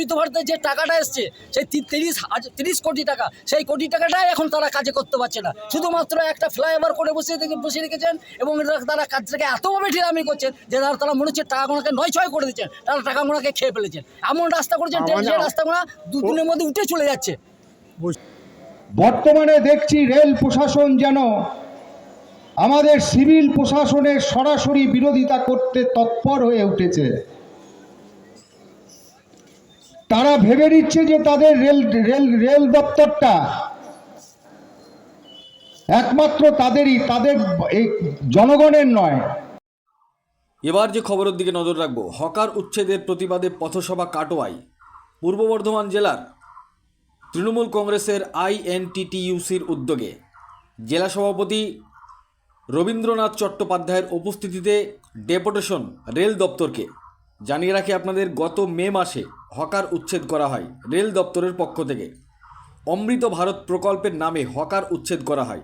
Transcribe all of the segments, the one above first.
অমিত ভারতের যে টাকাটা এসছে সেই তিরিশ হাজার তিরিশ কোটি টাকা সেই কোটি টাকাটাই এখন তারা কাজে করতে পারছে না। শুধুমাত্র একটা ফ্লাইওভার করে বসিয়ে থেকে বসিয়ে রেখেছেন এবং তারা কাজটাকে এতভাবে ঢিলামি করছেন যে তারা তারা মনে হচ্ছে টাকা টাকাগুলোকে নয় ছয় করে দিচ্ছেন তারা টাকাগুলোকে খেয়ে ফেলেছেন। এমন রাস্তা করেছেন যে রাস্তাগুলো দুদিনের মধ্যে উঠে চলে যাচ্ছে। বর্তমানে দেখছি রেল প্রশাসন যেন আমাদের সিভিল প্রশাসনের সরাসরি বিরোধিতা করতে তৎপর হয়ে উঠেছে। তারা ভেবে নিচ্ছে যে তাদের রেল রেল রেল দপ্তরটা একমাত্র তাদেরই, তাদের এই জনগণের নয়। এবার যে খবরের দিকে নজর রাখব, হকার উচ্ছেদের প্রতিবাদে পথসভা কাটোয়ায়। পূর্ব বর্ধমান জেলার তৃণমূল কংগ্রেসের আইএনটিটিইউসির উদ্যোগে জেলা সভাপতি রবীন্দ্রনাথ চট্টোপাধ্যায়ের উপস্থিতিতে ডেপুটেশন রেল দপ্তরকে জানিয়ে রাখি আপনাদের, গত মে মাসে হকার উচ্ছেদ করা হয় রেল দপ্তরের পক্ষ থেকে। অমৃত ভারত প্রকল্পের নামে হকার উচ্ছেদ করা হয়।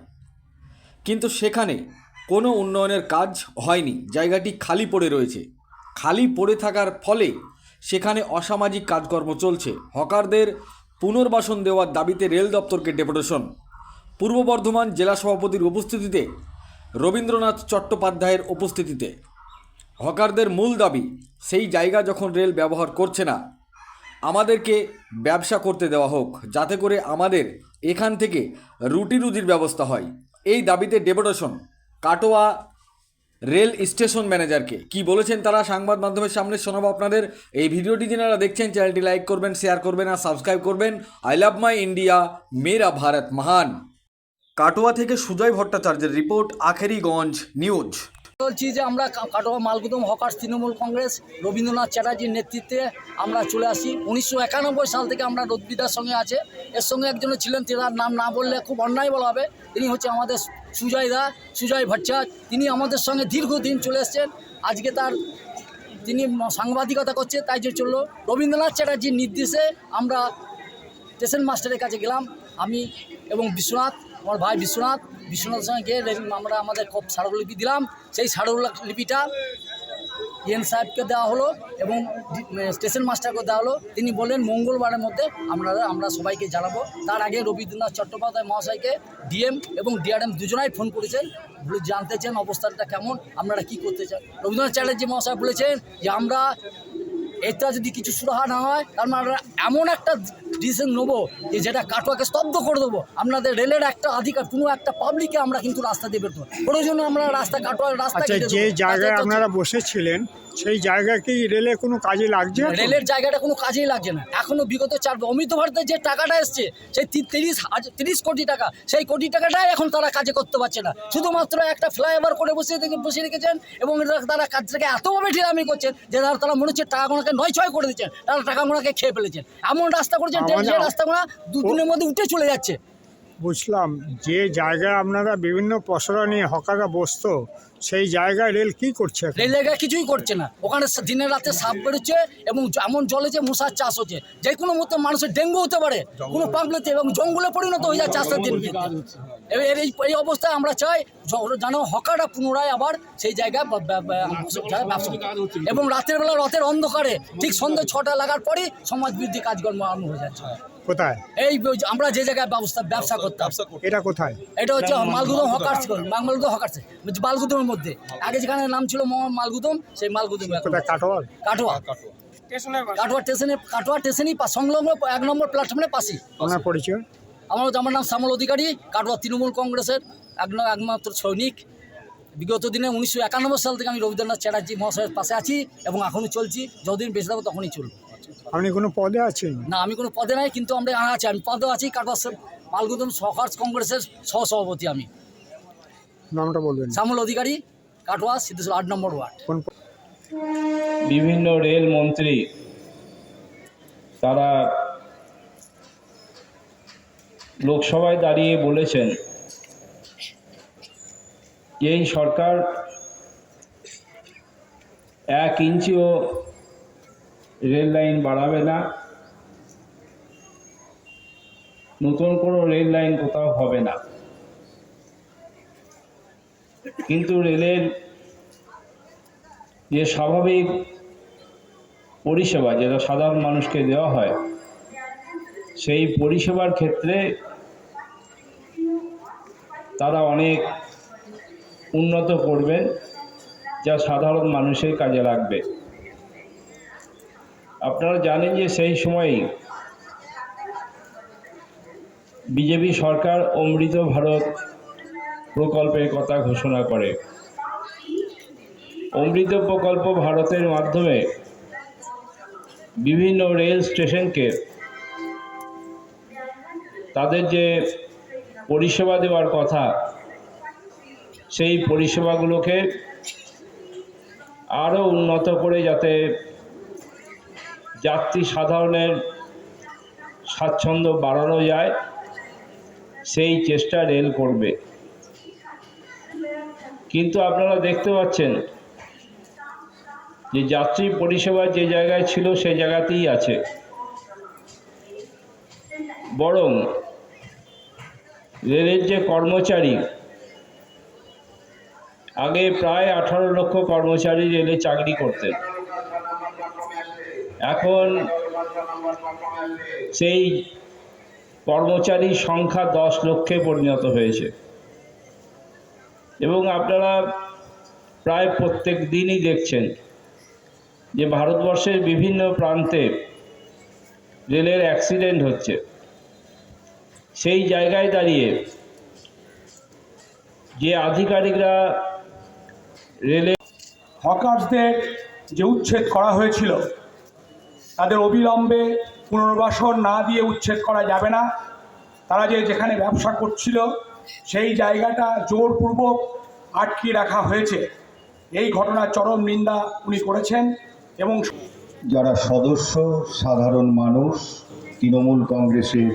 কিন্তু সেখানে কোনো উন্নয়নের কাজ হয়নি, জায়গাটি খালি পড়ে রয়েছে। খালি পড়ে থাকার ফলে সেখানে অসামাজিক কাজকর্ম চলছে। হকারদের পুনর্বাসন দেওয়ার দাবিতে রেল দপ্তরকে ডেপুটেশন। পূর্ব বর্ধমান জেলা সভাপতির উপস্থিতিতে রবীন্দ্রনাথ চট্টোপাধ্যায়ের উপস্থিতিতে। হকারদের মূল দাবি, সেই জায়গা যখন রেল ব্যবহার করছে না, আমাদেরকে ব্যবসা করতে দেওয়া হোক, যাতে করে আমাদের এখান থেকে রুটি রুজির ব্যবস্থা হয়। এই দাবিতে ডেপুটেশন, কাটোয়া রেল স্টেশন ম্যানেজারকে। কি বলেছেন তারা? সংবাদ মাধ্যমের সামনে শোনাবো আপনাদের। এই ভিডিওটি যারা দেখছেন, চ্যানেলটি লাইক করবেন, শেয়ার করবেন আর সাবস্ক্রাইব করবেন। আই লাভ মাই ইন্ডিয়া, মেরা ভারত মহান। কাটোয়া থেকে সুজয় ভট্টাচার্যের রিপোর্ট, আখেরিগঞ্জ নিউজ। বলছি যে আমরা কাটোয়া মালগুদম হকার্স তৃণমূল কংগ্রেস, রবীন্দ্রনাথ চ্যাটার্জির নেতৃত্বে আমরা চলে আসি। উনিশশো একানব্বই সাল থেকে আমরা রোদবিদার সঙ্গে আছে। এর সঙ্গে একজন ছিলেন তার নাম না বললে খুব অন্যায় বলা হবে। তিনি হচ্ছে আমাদের সুজয় দা, সুজয় ভট্টাচার্য। তিনি আমাদের সঙ্গে দীর্ঘদিন চলে এসছেন। আজকে তার তিনি সাংবাদিকতা করছে, তাই যে চলল। রবীন্দ্রনাথ চ্যাটার্জির নির্দেশে আমরা স্টেশন মাস্টারের কাছে গেলাম। আমি এবং বিশ্বনাথ আমার ভাই বিশ্বনাথ, বিশ্বনাথের সঙ্গে গিয়ে আমরা আমাদের স্মারকলিপি দিলাম। সেই স্মারকলিপিটা ইএন সাহেবকে দেওয়া হলো এবং স্টেশন মাস্টারকে দেওয়া হলো। তিনি বললেন, মঙ্গলবারের মধ্যে আমরা আমরা সবাইকে জানাব। তার আগে রবীন্দ্রনাথ চট্টোপাধ্যায় মহাশয়কে ডিএম এবং ডিআরএম দুজনাই ফোন করেছেন। জানতে চান অবস্থাটা কেমন, আপনারা কি করতে চান? রবীন্দ্রনাথ চ্যাটার্জি মহাশয় বলেছেন যে, আমরা এটা যদি কিছু সুরাহা না হয়, তার মানে এমন একটা ডিসিশন নেব যে যেটা কাটোয়াকে স্তব্ধ করে দেবো। আপনাদের রেলের একটা অধিকার কোনো একটা পাবলিককে আমরা কিন্তু রাস্তা দেবে তো প্রয়োজনে আমরা রাস্তা কাটোয়ার রাস্তা আচ্ছা যে জায়গায় আপনারা বসেছিলেন সেই জায়গা কি রেলে কোনো কাজে লাগছে? রেলের জায়গাটা কোনো কাজেই লাগছে না। এখনও বিগত চার অমিত ভারতের যে টাকাটা এসছে সেই তিরিশ হাজার তিরিশ কোটি টাকা সেই কোটি টাকাটাই এখন তারা কাজে করতে পারছে না। শুধুমাত্র একটা ফ্লাইওভার করে বসিয়ে থেকে বসিয়ে রেখেছেন এবং তারা কাজটাকে এতভাবে ঢিলামি করছেন যে তারা তারা মনে হচ্ছে টাকা টাকাগুলোকে নয় ছয় করে দিচ্ছেন তারা টাকা টাকাগুলোকে খেয়ে ফেলেছেন। এমন রাস্তা করেছেন যে- রাস্তাগুলো দুদিনের মধ্যে উঠে চলে যাচ্ছে। বুঝলাম যে জায়গায় আপনারা বিভিন্ন পসরা নিয়ে হকাররা বসত সেই জায়গায় রেল কি করছে? রেল জায়গায় কিছুই করছে না। ওখানে দিনে দিনের রাতে সাপ বেরোচ্ছে এবং এমন জলে যে মশার চাষ হচ্ছে যে কোনো মতো মানুষের ডেঙ্গু হতে পারে কোনো পাম্পলেতে এবং জঙ্গলে পরিণত হয়ে যায় চাষের দিন এর এই এই অবস্থায় আমরা চাই যেন হকাররা পুনরায় আবার সেই জায়গায় যায় ব্যবসা এবং রাতের বেলা রথের অন্ধকারে ঠিক সন্ধ্যে ছটা লাগার পরই সমাজ বৃদ্ধি কাজকর্ম আরম্ভ হয়ে যাচ্ছে। কোথায়? এই আমরা যে জায়গায় ব্যবস্থা ব্যবসা করতাম এটা কোথায়? এটা হচ্ছে মালগুদম হকার্স মালগুদম হকার্স মালগুদমের মধ্যে। আগে যেখানে নাম ছিল মালগুদম সেই মালগুদম। কোথায়? কাটোয়ার? কাটোয়া। কাটোয়া। স্টেশনে কাটোয়া স্টেশনই পা- সংলগ্ন এক নম্বর প্ল্যাটফর্মের পাশে পরিচয়? আমার আমার নাম শ্যামল অধিকারী কাটোয়া তৃণমূল কংগ্রেসের এক একমাত্র সৈনিক। বিগত দিনে উনিশশো একানব্বই সাল থেকে আমি রবীন্দ্রনাথ চ্যাটার্জি মহাশয়ের পাশে আছি এবং এখনও চলছি। যতদিন বেঁচে থাকব তখনই চলবো। আপনি কোনো পদে আছেন? না আমি কোনো পদে নাই কিন্তু আমরা আছি। আমি পদে আছি কাটোয়া মালগুদম সহকার কংগ্রেসের সহসভাপতি আমি। নামটা বলবেন। শ্যামল অধিকারী কাটোয়া সিদ্ধেশ্বর আট নম্বর ওয়ার্ড। বিভিন্ন রেল মন্ত্রী তারা লোকসভায় দাঁড়িয়ে বলেছেন, এই সরকার এক ইঞ্চিও রেল লাইন বাড়াবে না। নতুন কোনো রেল লাইন কোথাও হবে না। কিন্তু রেলের যে স্বাভাবিক পরিষেবা, যেটা সাধারণ মানুষকে দেওয়া হয় সেই পরিষেবার ক্ষেত্রে তারা অনেক উন্নত করবেন যা সাধারণ মানুষের কাজে লাগবে। আপনারা জানেন যে সেই সময়ই বিজেপি সরকার অমৃত ভারত প্রকল্পের কথা ঘোষণা করে। অমৃত প্রকল্প ভারতের মাধ্যমে বিভিন্ন রেল স্টেশনকে তাদের যে পরিষেবা দেওয়ার কথা, সেই পরিষেবাগুলোকে আরও উন্নত করে যাতে যাত্রী সাধারণের স্বাচ্ছন্দ্য বাড়ানো যায়, সেই চেষ্টা রেল করবে। কিন্তু আপনারা দেখতে পাচ্ছেন যে যাত্রী পরিষেবা যে জায়গায় ছিল সেই জায়গাতেই আছে। বরং রেলের যে কর্মচারী, আগে প্রায় আঠারো লক্ষ কর্মচারী রেলে চাকরি করতেন। এখন সেই কর্মচারীর সংখ্যা দশ লক্ষে পরিণত হয়েছে। এবং আপনারা প্রায় প্রত্যেক দিনই দেখছেন যে ভারতবর্ষের বিভিন্ন প্রান্তে রেলের অ্যাক্সিডেন্ট হচ্ছে। সেই জায়গায় দাঁড়িয়ে যে আধিকারিকরা রেলে হকার্সদের যে উচ্ছেদ করা হয়েছিল তাদের অবিলম্বে পুনর্বাসন না দিয়ে উচ্ছেদ করা যাবে না। তারা যে যেখানে ব্যবসা করছিল সেই জায়গাটা জোরপূর্বক আটকে রাখা হয়েছে। এই ঘটনার চরম নিন্দা উনি করেছেন এবং যারা সদস্য সাধারণ মানুষ তৃণমূল কংগ্রেসের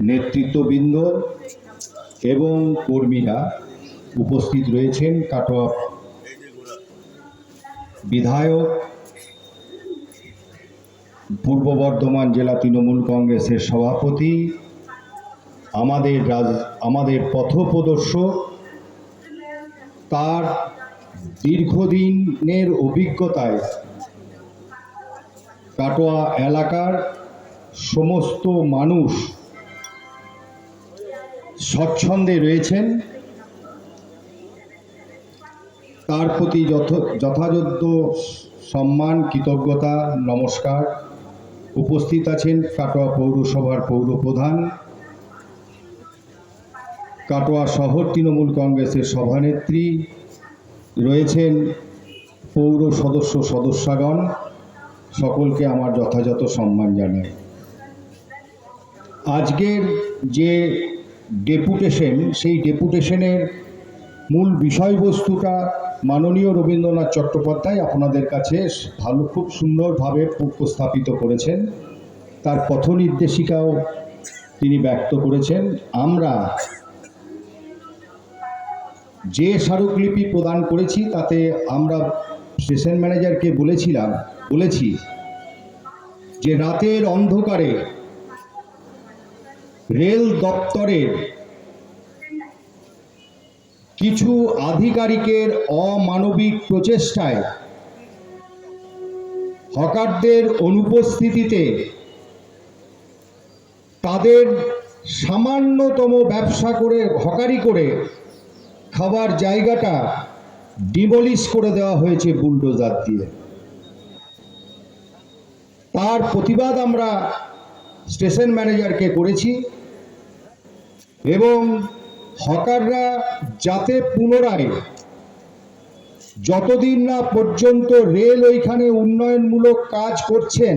নেতৃত্ববৃন্দ এবং কর্মীরা উপস্থিত রয়েছেন কাটোয়া বিধায়ক, পূর্ব বর্ধমান জেলা তৃণমূল কংগ্রেসের সভাপতি, আমাদের রাজ, আমাদের পথপ্রদর্শক, তার দীর্ঘদিনের অভিজ্ঞতায় কাটোয়া এলাকার সমস্ত মানুষ স্বচ্ছন্দে রয়েছেন। তার প্রতি যথ যথাযোগ্য সম্মান, কৃতজ্ঞতা, নমস্কার। উপস্থিত আছেন কাটোয়া পৌরসভার পৌরপ্রধান। কাটোয়া শহর তৃণমূল কংগ্রেসের সভানেত্রী। রয়েছেন পৌর সদস্য সদস্যগণ। সকলকে আমার যথাযথ সম্মান জানাই। আজকের যে ডেপুটেশন সেই ডেপুটেশনের মূল বিষয়বস্তুটা মাননীয় রবীন্দ্রনাথ চট্টোপাধ্যায় আপনাদের কাছে ভালো, খুব সুন্দরভাবে উপস্থাপিত করেছেন। তার পথ নির্দেশিকাও তিনি ব্যক্ত করেছেন। আমরা যে স্মারকলিপি প্রদান করেছি, তাতে আমরা স্টেশন ম্যানেজারকে বলেছিলাম, বলেছি যে রাতের অন্ধকারে রেল দপ্তরের কিছু আধিকারিকের অমানবিক প্রচেষ্টায় হকারদের অনুপস্থিতিতে তাদের সামান্যতম ব্যবসা করে, হকারি করে খাবার জায়গাটা ডিমলিশ করে দেওয়া হয়েছে বুলডোজার দিয়ে। তার প্রতিবাদ আমরা স্টেশন ম্যানেজারকে করেছি। এবং হকাররা যাতে পুনরায় যতদিন না পর্যন্ত রেল ওইখানে উন্নয়নমূলক কাজ করছেন,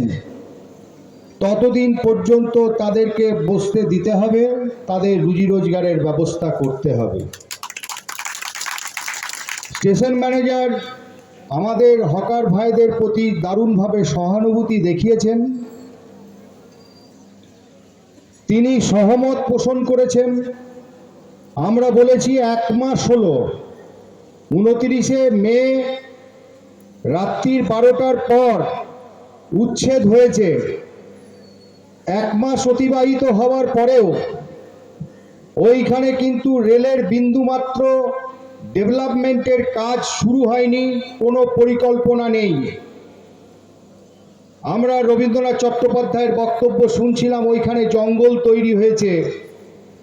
ততদিন পর্যন্ত তাদেরকে বসতে দিতে হবে, তাদের রুজি রোজগারের ব্যবস্থা করতে হবে। স্টেশন ম্যানেজার আমাদের হকার ভাইদের প্রতি দারুণভাবে সহানুভূতি দেখিয়েছেন। তিনি সহমত পোষণ করেছেন। আমরা বলেছি এক মাস হলো। উনতিরিশে মে রাত্রির বারোটার পর উচ্ছেদ হয়েছে। এক মাস অতিবাহিত হওয়ার পরেও ওইখানে কিন্তু রেলের বিন্দুমাত্র ডেভেলপমেন্টের কাজ শুরু হয়নি, কোনো পরিকল্পনা নেই। আমরা রবীন্দ্রনাথ চট্টোপাধ্যায়ের বক্তব্য শুনছিলাম, ওইখানে জঙ্গল তৈরি হয়েছে।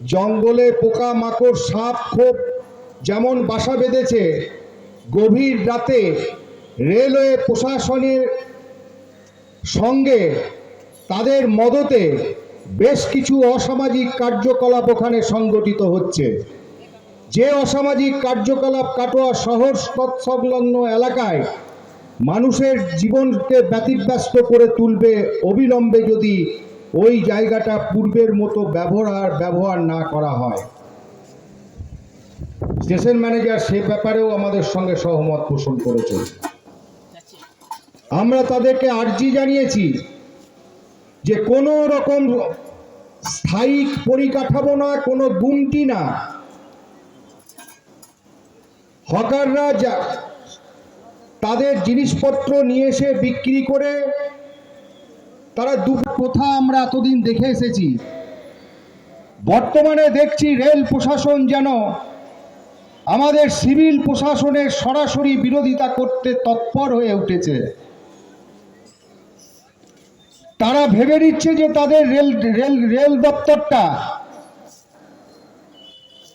জঙ্গলে পোকা, মাকড়, সাপ, খোপ যেমন বাসা বেঁধেছে, গভীর রাতে রেলওয়ে প্রশাসনের সঙ্গে তাদের মদতে বেশ কিছু অসামাজিক কার্যকলাপ ওখানে সংগঠিত হচ্ছে। যে অসামাজিক কার্যকলাপ কাটোয়া শহর সংলগ্ন এলাকায় মানুষের জীবনকে ব্যতিব্যস্ত করে তুলবে অবিলম্বে যদি ওই জায়গাটা পূর্বের মতো ব্যবহার ব্যবহার না করা হয়। স্টেশন ম্যানেজার সে ব্যাপারেও আমাদের সঙ্গে সহমত পোষণ করেছে। আমরা তাদেরকে আর্জি জানিয়েছি যে কোনো রকম স্থায়ী পরিকাঠামো না, কোনো গুমটি না। হকাররা যা তাদের জিনিসপত্র নিয়ে এসে বিক্রি করে তারা দু প্রথা আমরা এতদিন দেখে এসেছি। বর্তমানে দেখছি রেল প্রশাসন যেন আমাদের সিভিল প্রশাসনের সরাসরি বিরোধিতা করতে তৎপর হয়ে উঠেছে। তারা ভেবে নিচ্ছে যে তাদের রেল রেল রেল দপ্তরটা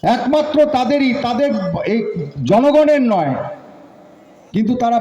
একমাত্র তাদেরই, তাদের এই জনগণের নয়। কিন্তু তারা